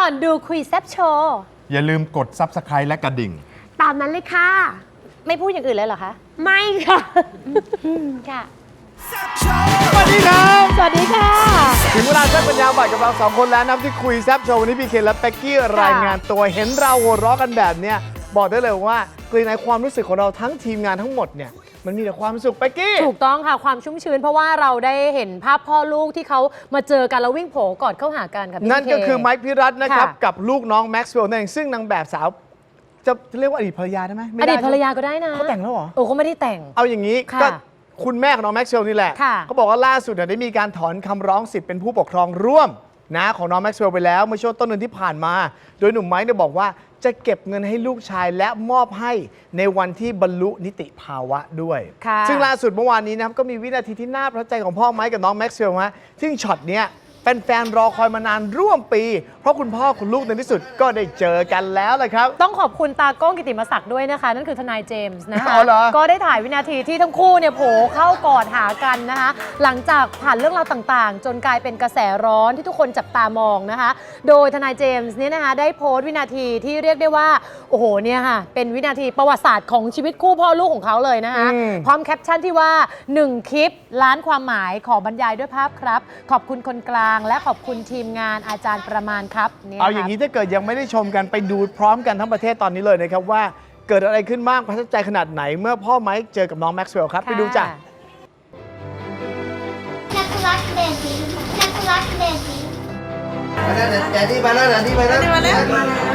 ก่อนดูคุยแซบโชว์อย่าลืมกด Subscribe และกระดิ่ง ตามนั้นเลยค่ะ ไม่พูดอย่างอื่นเลยเหรอคะ ไม่ค่ะ ค่ะ สวัสดีครับสวัสดีค่ะ ถึงเวลาแซ่บปัญญาบ่ายกับเราสองคนแล้วนะครับที่คุยแซ่บโชว์วันนี้พี่เคนและเป็กกี้รายงานตัวเห็นเราหัวเราะกันแบบเนี้ยบอกได้เลยว่ากลิ่นในความรู้สึกของเราทั้งทีมงานทั้งหมดเนี่ย มันมีแต่ความสุขเป็กกี้ ถูกต้องค่ะความชุ่มชื้น เพราะว่าเราได้เห็นภาพพ่อลูกที่เขามาเจอกันแล้ววิ่งโผกอดเข้าหากันค่ะพี่นั่นก็เค คือไมค์พิรัตน์นะครับ ค่ะ กับลูกน้องแม็กซ์เวลนั่นเองซึ่งนางแบบสาว จะเรียกว่าอดีตภรรยาได้ไหมไม่อได้ดีตภรรยาก็ได้นะเขาแต่งแล้วเหรอ โอ้เขาไม่ได้แต่ง เอาอย่างนี้ค่ะก็คุณแม่ของน้องแม็กซ์เวลนี่แหละค่ะ เขาบอกว่าล่าสุดเนี่ยได้มีการถอนคำร้องสิทธิ์เป็นผู้ปกครองร่วม นะของน้องแม็กซ์เวลไปแล้วเมื่อช่วงต้นเดือนที่ผ่านมา โดยหนุ่มไม้เนี่ยบอกว่าจะเก็บเงินให้ลูกชายและมอบให้ในวันที่บรรลุนิติภาวะด้วย ค่ะ ซึ่งล่าสุดเมื่อวานนี้นะครับก็มีวินาทีที่น่าประทับใจของพ่อไม้กับน้องแม็กซ์เวลฮะซึ่งช็อตเนี้ยเป็น แฟนๆรอคอยมานานร่วมปี เพราะคุณพ่อคุณลูกในที่สุดก็ได้เจอกันแล้วเลยครับ ต้องขอบคุณตากล้องกิติมศักดิ์ด้วยนะคะ นั่นคือทนายเจมส์นะคะอ๋อเหรอ ก็ได้ถ่ายวินาทีที่ทั้งคู่เนี่ยโผเข้ากอดหากันนะคะ หลังจากผ่านเรื่องราวต่างๆ จนกลายเป็นกระแสร้อนที่ทุกคนจับตามองนะคะ โดยทนายเจมส์เนี่ยนะคะได้โพสต์วินาทีที่เรียกได้ว่าโอ้โหเนี่ยค่ะเป็นวินาทีประวัติศาสตร์ของชีวิตคู่พ่อลูกของเขาเลยนะคะอืม พร้อมแคปชั่นที่ว่า1คลิปล้านความหมายขอบรรยายด้วยภาพครับ ขอบคุณคนกลางและขอบคุณทีมงานอาจารย์ประมาณครับนี่เอาอย่างนี้นี้ถ้าเกิดยังไม่ได้ชมกันไปดูพร้อมกันทั้งประเทศตอนนี้เลยนะครับว่าเกิดอะไรขึ้นบ้างประทับใจขนาดไหน เมื่อพ่อไม้เจอกับน้องแม็กซ์เวลครับไปดูจ้ะนักรักเบบีนักรัก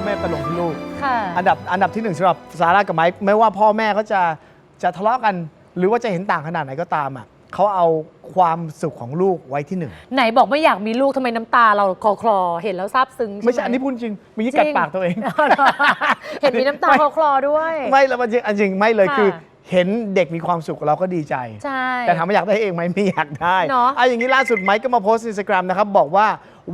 าไม่ไปลงที่ลูก ค่ะ อันดับอันดับที่หนึ่งสำหรับซาร่ากับไมค์ไม่ว่าพ่อแม่เขาจะจะทะเลาะกัน หรือว่าจะเห็นต่างขนาดไหนก็ตามอะเขาเอาความสุขของลูกไว้ที่หนึ่งไหนบอกไม่อยากมีลูกทำไมน้ำตาเราคลอคลอเห็นแล้วซาบซึ้งไม่ใช่หอันนี้พูดจริงมียี่กัดปากตัวเองอ๋อเหรอเห็นมีน้ำตาคลอคลอด้วย ไม่แล้วมันจริงอันจริงไม่เลยค่ะ คือ เห็นเด็กมีความสุขเราก็ดีใจ ใช่ แต่ถามว่าอยากได้เองไหมไม่อยากได้เนอะ อะอย่างนี้ล่าสุดไมค์ก็มาโพสต์อินสตาแกรมนะครับ บอกว่า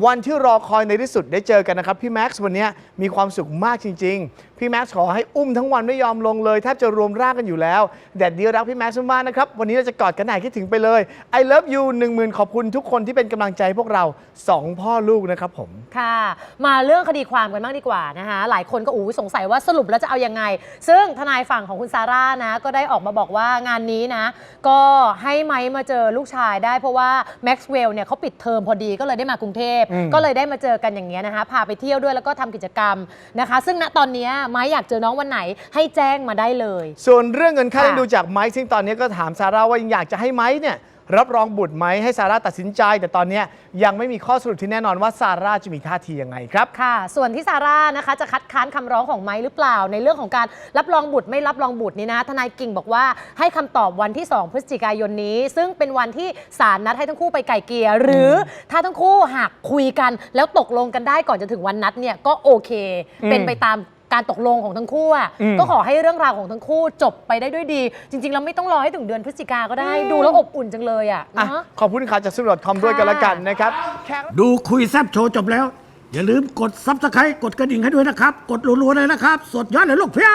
วันที่รอคอยในที่สุดได้เจอกันนะครับพี่แม็กซ์วันนี้มีความสุขมากจริงๆพี่แม็กซ์ขอให้อุ้มทั้งวันไม่ยอมลงเลยแทบจะรวมร่างกันอยู่แล้วแดดเดียวรักพี่แม็กซ์มากๆนะครับ วันนี้เราจะกอดกันไหนคิดถึงไปเลย I love you 1 0,000 ขอบคุณทุกคนที่เป็นกำลังใจพวกเราสองพ่อลูกนะครับผม ค่ะ มาเรื่องคดีความกันบ้างดีกว่านะคะหลายคนก็อู้สงสัยว่าสรุปแล้วจะเอายังไง ซึ่งทนายฝั่งของคุณซาร่านะ ก็ได้ออกมาบอกว่างานนี้นะ ก็ให้ไม้มาเจอลูกชายได้เพราะว่าแม็กซ์เวลล์เนี่ยเขาปิดเทอมพอดีก็เลยได้มากรุงเทพ อืม ก็เลยได้มาเจอกันอย่างเงี้ยนะคะพาไปเที่ยวด้วยแล้วก็ทำกิจกรรมนะคะ ซึ่งณตอนเนี้ยไม้อยากเจอน้องวันไหน ให้แจ้งมาได้เลย ส่วนเรื่องเงินค่าค่ะเลี้ยงดูจากไมค์ซึ่งตอนนี้ก็ถามซาร่าว่ายังอยากจะให้ไมค์เนี่ยรับรองบุตรไหมให้ซาร่าตัดสินใจ แต่ตอนนี้ยังไม่มีข้อสรุปที่แน่นอนว่าซาร่าจะมีท่าทียังไงครับ ค่ะ ส่วนที่ซาร่านะคะจะคัดค้านคำร้องของไม้หรือเปล่า ในเรื่องของการรับรองบุตรไม่รับรองบุตรนี่นะทนายกิ่งบอกว่าให้คำตอบวันที่ 2 พฤศจิกายนนี้ ซึ่งเป็นวันที่ศาลนัดให้ทั้งคู่ไปไกลเกลี่ยหรือถ้าทั้งคู่หากคุยกัน แล้วตกลงกันได้ก่อนจะถึงวันนัดเนี่ยก็โอเคอืมเป็นไปตาม การตกลงของทั้งคู่อะอืม ก็ขอให้เรื่องราวของทั้งคู่จบไปได้ด้วยดี จริงๆเราไม่ต้องรอให้ถึงเดือนพฤศจิกาก็ได้ ดูแล้วอบอุ่นจังเลยอะอะเนาะ ขอบคุณข่าวจากสุดคอมด้วยกันละกันนะครับแขก ดูคุยแซบโชว์จบแล้ว อย่าลืมกดซับสไครต์กดกระดิ่งให้ด้วยนะครับ กดรัวๆเลยนะครับ สดยอดเลยลูกเพีย